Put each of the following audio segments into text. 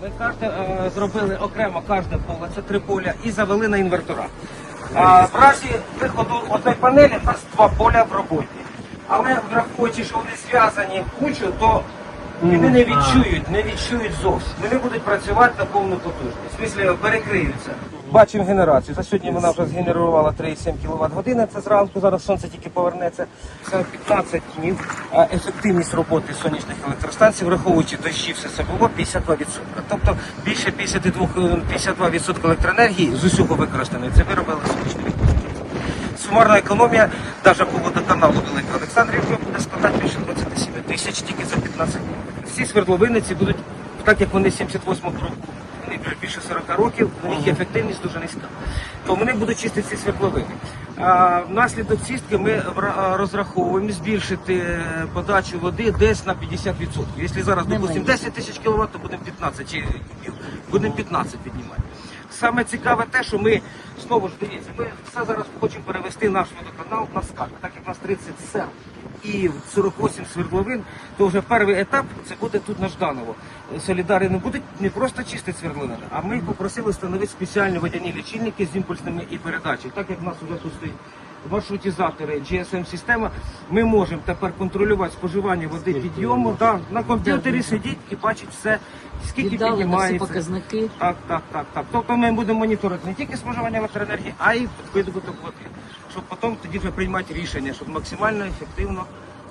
Кожне, е, зробили окремо кожне поле, це три поля, і завели на інвертора. А, в разі виходу одної панелі у нас два поля в роботі. Але враховуючи, що вони зв'язані кучу, то вони не відчують, не відчують зовсім. Вони будуть працювати на повну потужність. В смислі перекриються. Бачимо генерацію. За сьогодні вона вже згенерувала 3,7 кВт години. Це зранку. Зараз сонце тільки повернеться. Це 15 днів. А ефективність роботи сонячних електростанцій, враховуючи дощі, все це було 52%. Тобто більше 52, е, 52% електроенергії з усього використаної. Це виробили сонячні. Сумарна економія, навіть по водоканалу Великої Олександрівки буде складати більше 27 тисяч тільки за 15 років. Всі свердловини ці будуть, так як вони 78 року, вони вже більше 40 років, у них ефективність дуже низька. То вони будуть чистити ці свердловини. А, внаслідок чистки ми розраховуємо збільшити е, подачу води десь на 50%. Якщо зараз, допустимо, 10 тисяч кВт, то будемо 15, чи будемо 15 піднімати. Саме цікаве те, що ми знову ж дивіться, ми все зараз хочемо перевести наш водоканал на скарб, Так як у нас 30 сел і 48 свердловин, то вже перший етап це буде тут на Жданово. Солідари не будуть не просто чистити свердловини, а ми попросили встановити спеціальні водяні лічильники з імпульсними і передачі. Так як в нас вже тут стоїть маршрутизатори, GSM-система, ми можемо тепер контролювати споживання води підйому. Да, на комп'ютері сидіть і бачить все, скільки всі піднімається. показники. Так, так, так, так. Тобто ми будемо моніторити не тільки споживання електроенергії, а й видобуток води, щоб потім тоді вже приймати рішення, щоб максимально ефективно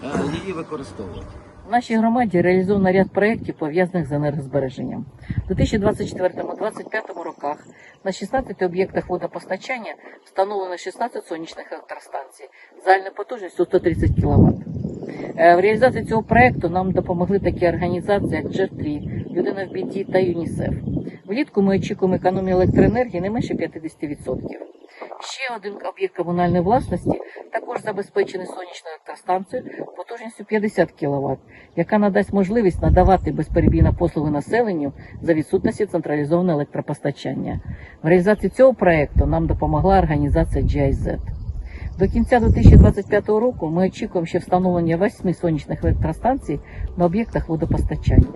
е, її використовувати. В нашій громаді реалізовано ряд проєктів, пов'язаних з енергозбереженням. У 2024-2025 роках на 16 об'єктах водопостачання встановлено 16 сонячних електростанцій загальною потужністю 130 кВт. Е, В реалізації цього проєкту нам допомогли такі організації, як Джер-3, Людина в біді та ЮНІСЕФ. Влітку ми очікуємо економію електроенергії не менше 50%. Ще один об'єкт комунальної власності також забезпечений сонячною електростанцією потужністю 50 кВт, яка надасть можливість надавати безперебійно послуги населенню за відсутності централізованого електропостачання. В реалізації цього проекту нам допомогла організація GIZ. До кінця 2025 року ми очікуємо ще встановлення восьми сонячних електростанцій на об'єктах водопостачання.